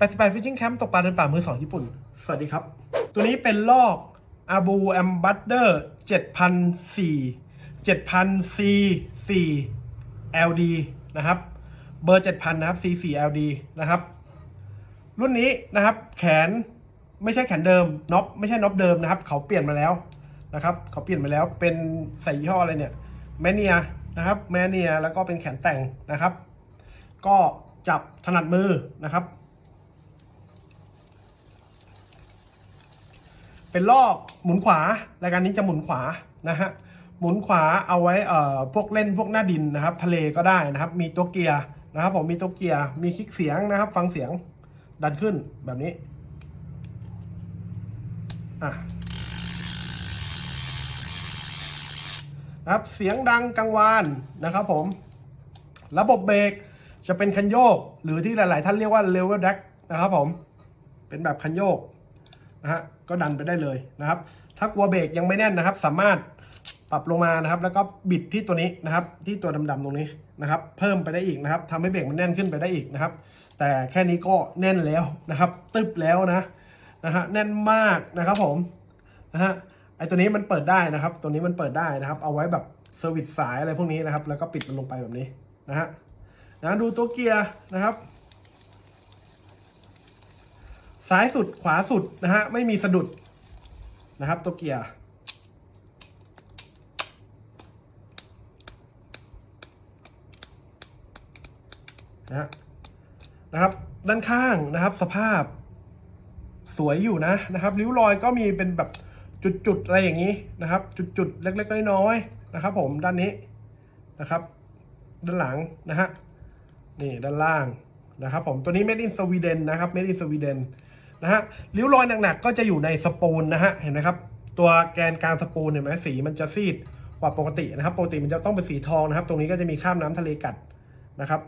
88 Fishing Camp ตกปลาเดินป่ามือสองญี่ปุ่น สวัสดีครับ ตัวนี้เป็นลอก Abu a m b a s s a d o r 7004 7000 C 4 LD นะครับ เบอร์ 7000 นะครับ C 4 LD นะครับ รุ่นนี้นะครับ แขนไม่ใช่แขนเดิมน็อปไม่ใช่น็อปเดิมนะครับ เขาเปลี่ยนมาแล้วนะครับเขาเปลี่ยนมาแล้วเป็นใส่ยี่ห้ออะไรเนี่ยแมเนียนะครับแมเนียแล้วก็เป็นแขนแต่งนะครับ ก็จับถนัดมือนะครับ เป็นลอกหมุนขวารายการนี้จะหมุนขวานะฮะหมุนขวาเอาไว้เอ่อพวกเล่นพวกหน้าดินนะครับ ทะเลก็ได้นะครับ มีตัวเกียร์นะครับผมมีตัวเกียร์มีคลิกเสียงนะครับ ฟังเสียงดันขึ้นแบบนี้อะนะครับเสียงดังกังวานนะครับผม ระบบเบรกจะเป็นคันโยก หรือที่หลาย ๆ ท่านเรียกว่า level drag นะครับผม เป็นแบบคันโยก นะฮะก็ดันไปได้เลยนะครับ ถ้ากลัวเบรกยังไม่แน่นนะครับ สามารถปรับลงมานะครับ แล้วก็บิดที่ตัวนี้นะครับ ที่ตัวดำๆตรงนี้นะครับ เพิ่มไปได้อีกนะครับทำให้เบรกมันแน่นขึ้นไปได้อีกนะครับ แต่แค่นี้ก็แน่นแล้วนะครับ ตึบแล้วนะนะฮะแน่นมากนะครับผมนะฮะไอตัวนี้มันเปิดได้นะครับ ตัวนี้มันเปิดได้นะครับ เอาไว้แบบเซอร์วิสสายอะไรพวกนี้นะครับ แล้วก็ปิดมันลงไปแบบนี้นะฮะนะดูตัวเกียร์นะครับ ซ้ายสุดขวาสุดนะฮะไม่มีสะดุดนะครับตัวเกียร์นะนะครับ ด้านข้างนะครับ สภาพสวยอยู่นะนะครับริ้วรอยก็มีเป็นแบบจุดๆอะไรอย่างนี้นะครับ จุดๆเล็กๆน้อยๆนะครับ ผมด้านนี้นะครับ ด้านหลังนะฮะนี่ด้านล่างนะครับ ผมตัวนี้ made in Sweden นะครับ made in Sweden นะฮะริ้วรอยหนักๆก็จะอยู่ในสปูลนะฮะเห็นไหมครับ ตัวแกนกลางสปูลเห็นไหมสีมันจะซีดกว่าปกตินะครับ ปกติมันจะต้องเป็นสีทองนะครับ ตรงนี้ก็จะมีข้ามน้ำทะเลกัดนะครับ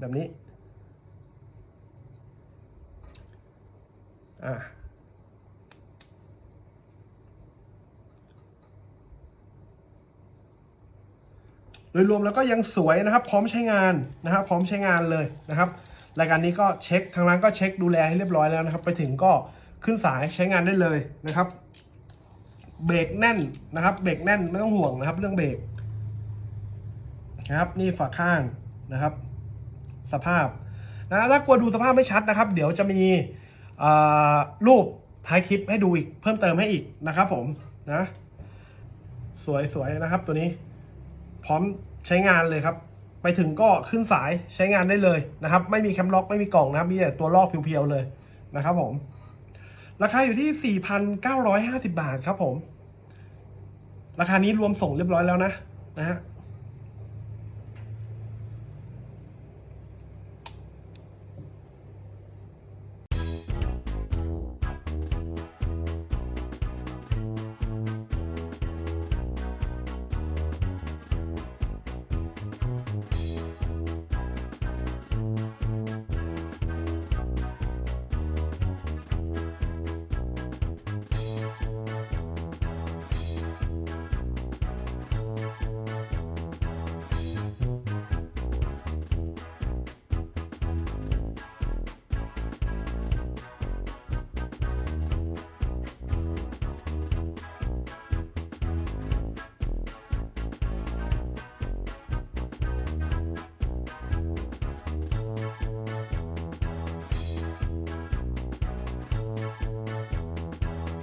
แบบนี้อ่าโดยรวมแล้วก็ยังสวยนะครับ พร้อมใช้งานนะครับ พร้อมใช้งานเลยนะครับ รายการนี้ก็เช็คทางร้านก็เช็คดูแลให้เรียบร้อยแล้วนะครับ ไปถึงก็ขึ้นสายใช้งานได้เลยนะครับ เบรกแน่นนะครับ เบรกแน่นไม่ต้องห่วงนะครับ เรื่องเบรกนะครับ นี่ฝาข้างนะครับ สภาพนะถ้ากลัวดูสภาพไม่ชัดนะครับ เดี๋ยวจะมีรูปท้ายคลิปให้ดูอีกเพิ่มเติมให้อีกนะครับ ผมนะ สวยๆนะครับ ตัวนี้ พร้อมใช้งานเลยครับ ไปถึงก็ขึ้นสายใช้งานได้เลยนะครับ ไม่มีแคมล็อกไม่มีกล่องนะครับมีแต่ตัวลอกเพียวๆเลยนะครับผม ราคาอยู่ที่ 4,950 บาทครับผม ราคานี้รวมส่งเรียบร้อยแล้วนะนะฮะ